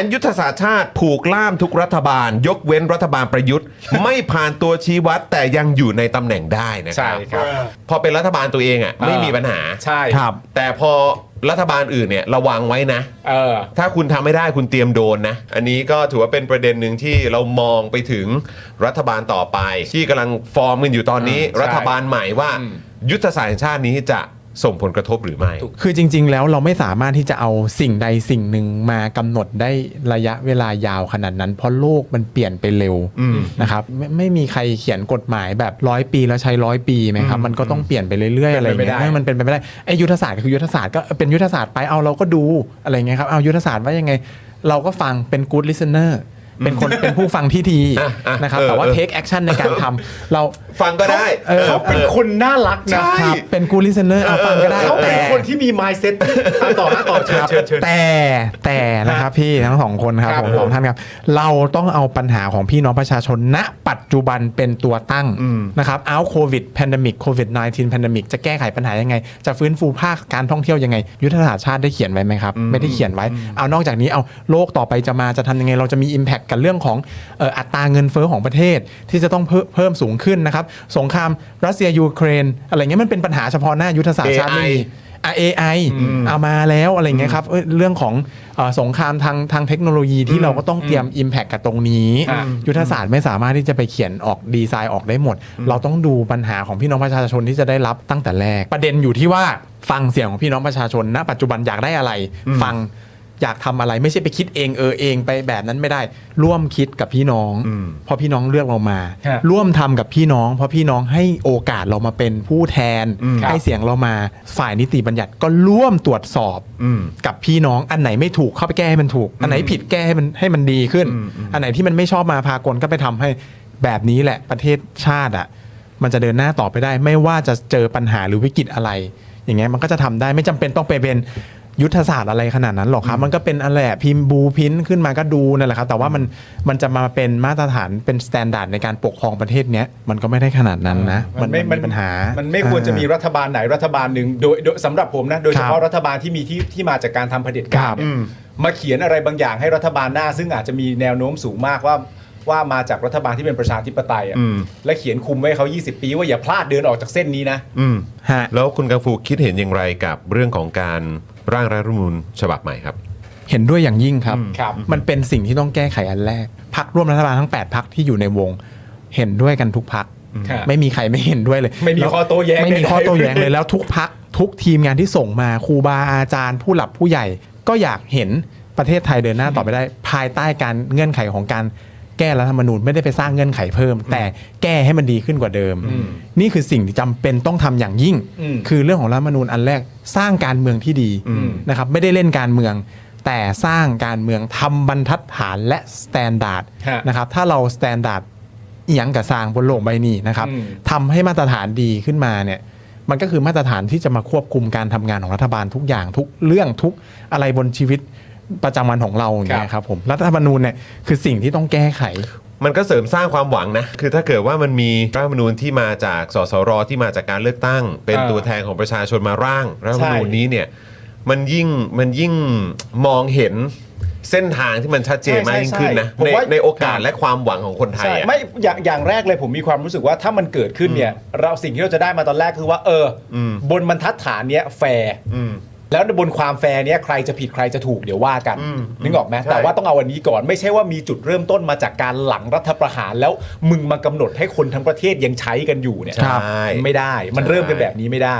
นยุทธศาสตร์ชาติผูกล่ามทุกรัฐบาล ยกเว้นรัฐบาลประยุทธ์ ไม่ผ่านตัวชี้วัดแต่ยังอยู่ในตำแหน่งได้นะคใช่รับ ครับ พอเป็นรัฐบาลตัวเองอะไม่มีปัญหา ใช่ครับ แต่พอรัฐบาลอื่นเนี่ยระวังไว้นะ เออ ถ้าคุณทำไม่ได้คุณเตรียมโดนนะ อันนี้ก็ถือว่าเป็นประเด็นหนึ่งที่เรามองไปถึงรัฐบาลต่อไป ที่กำลังฟอร์มกันอยู่ตอนนี้อืมใช่รัฐบาลใหม่ว่า อืม ยุทธศาสตร์แห่งชาตินี้จะ ส่งผลกระทบหรือไม่ถูกคือจริง ๆ แล้วเราไม่สามารถที่จะเอาสิ่งใดสิ่งหนึ่งมากำหนดได้ระยะเวลายาวขนาดนั้น เพราะโลกมันเปลี่ยนไปเร็วอืมนะครับไม่ไม่มีใครเขียนกฎหมายแบบร้อยปีแล้วใช้ร้อยปีไหมครับมันก็ต้องเปลี่ยนไปเรื่อยๆอะไรเป็นไปเงี้ไม่ยได้มันเป็นไปไม่ได้ไอ้ยุทธศาสตร์ก็คือยุทธศาสตร์ก็เป็นยุทธศาสตร์ไปเอาเราก็ดูอะไรเงี้ยครับเอายุทธศาสตร์ว่ายังไง เราก็ฟังเป็น good listener เป็นคนเป็นผู้ฟังที่ดีอะอะนะครับเออแต่ว่าเออ take action ในการทำเรา ฟังก็ได้ เออ เขาเป็นคนน่ารักนะใช่ ครับเป็น good listener เอาฟังก็ได้เขาเป็นแต่ คนที่มี mindset อะต่อนะต่อเชิญครับเชิญเชิญ แต่แต่นะครับพี่ทั้งสองคนครับครับผมผม สองท่านครับ เราต้องเอาปัญหาของพี่น้องประชาชนณปัจจุบันเป็นตัวตั้งนะครับเอาโควิดแพนดมิกโควิด -19 แพนดมิกจะแก้ไขปัญหายังไง จะฟื้นฟูภาคการท่องเที่ยวยังไง ยุทธศาสตร์ชาติได้เขียนไว้ไหมครับ ไม่ได้เขียนไว้ เอานอกจากนี้เอาโลกต่อไปจะมาจะทำยังไง เราจะมี Impact กับเรื่องของเอ่ออัตราเงินเฟ้อของประเทศที่จะต้องเพิ่มเพิ่มสูงขึ้นนะครับสงครามรัสเซียยูเครน อะไรเงี้ยมันเป็นปัญหาเฉพาะหน้ายุทธศาสตร์ชาติไม่มีอะ AI เอามาแล้วอะไรเงี้ยครับเอ้ยเรื่องของเออสงครามทางทางเทคโนโลยีที่เราก็ต้องเตรียม Impact กับตรงนี้อ่ายุทธศาสตร์ไม่สามารถที่จะไปเขียนออกดีไซน์ออกได้หมด เราต้องดูปัญหาของพี่น้องประชาชนที่จะได้รับตั้งแต่แรก ประเด็นอยู่ที่ว่าฟังเสียงของพี่น้องประชาชนณปัจจุบันอยากได้อะไร ฟัง อยากทำอะไรไม่ใช่ไปคิดเองเออเองไปแบบนั้นไม่ได้ ร่วมคิดกับพี่น้อง เพราะพี่น้องเลือกเรามาฮะร่วมทำกับพี่น้อง เพราะพี่น้องให้โอกาสเรามาเป็นผู้แทนครับให้เสียงเรามาฝ่ายนิติบัญญัติก็ร่วมตรวจสอบอืมกับพี่น้องอันไหนไม่ถูกเข้าไปแก้ให้มันถูก อันไหนผิดแก้ให้มันให้มันดีขึ้น อันไหนที่มันไม่ชอบมาพากลก็ไปทำให้แบบนี้แหละประเทศชาติอะมันจะเดินหน้าต่อไปได้ ไม่ว่าจะเจอปัญหาหรือวิกฤตอะไร อย่างเงี้ยมันก็จะทำได้ไม่จำเป็นต้องไปเป็น ยุทธศาสตร์อะไรขนาดนั้นหรอกครับ มันก็เป็นอะไรอะพิมพ์บูพินขึ้นมาก็ดูนั่นแหละครับ แต่ว่ามันมันจะมาเป็นมาตรฐานเป็นสแตนดาร์ดในการปกครองประเทศเนี้ยมันก็ไม่ได้ขนาดนั้นนะ มันไม่มันมีปัญหา มันไม่ควรจะมีรัฐบาลไหนรัฐบาลหนึ่งโดยโดยสำหรับผมนะ โดยเฉพาะรัฐบาลที่มีที่ที่มาจากการทำเผด็จการเนี่ยมาเขียนอะไรบางอย่างให้รัฐบาลหน้า ซึ่งอาจจะมีแนวโน้มสูงมากว่าว่ามาจากรัฐบาลที่เป็นประชาธิปไตยอะอืมและเขียนคุมไว้ให้เขา 20 ปี ว่าอย่าพลาดเดินออกจากเส้นนี้นะ อืมฮะแล้วคุณกังฟูคิดเห็นอย่างไรกับเรื่องของการ ร่างรัฐธรรมนูญฉบับใหม่ครับ เห็นด้วยอย่างยิ่งครับ ครับ มันเป็นสิ่งที่ต้องแก้ไขอันแรกพักร่วมรัฐบาลทั้ง 8พักที่อยู่ในวง เห็นด้วยกันทุกพัก ครับไม่มีใครไม่เห็นด้วยเลยไม่มีข้อโต้แย้งไม่มีข้อโต้แย้งเลยแล้วทุกพักทุกทีมงานที่ส่งมาครูบาอาจารย์ผู้หลักผู้ใหญ่ ก็อยากเห็นประเทศไทยเดินหน้าต่อไปได้ ภายใต้การเงื่อนไขของการ แก้รัฐธรรมนูญไม่ได้ไปสร้างเงื่อนไขเพิ่ม แต่แก้ให้มันดีขึ้นกว่าเดิม นี่คือสิ่งที่จำเป็นต้องทำอย่างยิ่งอืมคือเรื่องของรัฐธรรมนูญอันแรกสร้างการเมืองที่ดีอืมนะครับไม่ได้เล่นการเมือง แต่สร้างการเมืองทำบรรทัดฐานและสแตนดาร์ดฮะนะครับถ้าเราสแตนดาร์ดเอียงกับสร้างบนโลกใบนี้นะครับอืมทำให้มาตรฐานดีขึ้นมาเนี่ยมันก็คือมาตรฐานที่จะมาควบคุมการทำงานของรัฐบาลทุกอย่างทุกเรื่องทุกอะไรบนชีวิต ประจำวันของเราอย่างเงี้ยครับผมรัฐธรรมนูญเนี่ยคือสิ่งที่ต้องแก้ไข มันก็เสริมสร้างความหวังนะ คือถ้าเกิดว่ามันมีรัฐธรรมนูญที่มาจากสสรที่มาจากการเลือกตั้ง เป็นเออตัวแทนของประชาชนมาร่างรัฐธรรมนูญใช่นี้เนี่ยมันยิ่งมันยิ่งมองเห็นเส้นทางที่มันชัดเจนมากยิ่งขึ้นนะใช่ใช่ผมในว่าในโอกาสและความหวังของคนไทยใช่อะไม่อย่างอย่างแรกเลยผมมีความรู้สึกว่าถ้ามันเกิดขึ้นเนี่ยเราสิ่งที่เราจะได้มาตอนแรกคือว่า เอออมบนบรรทัดฐานเนี้ยแฟร์อืม แล้วบนความแฟร์เนี้ยใครจะผิดใครจะถูกเดี๋ยวว่ากันอืมนึกออกไหมใช่ แต่ว่าต้องเอาวันนี้ก่อนไม่ใช่ว่ามีจุดเริ่มต้นมาจากการหลังรัฐประหารแล้วมึงมากำหนดให้คนทั้งประเทศยังใช้กันอยู่เนี่ยครับใช่ ไม่ได้มันเริ่มกันแบบนี้ไม่ได้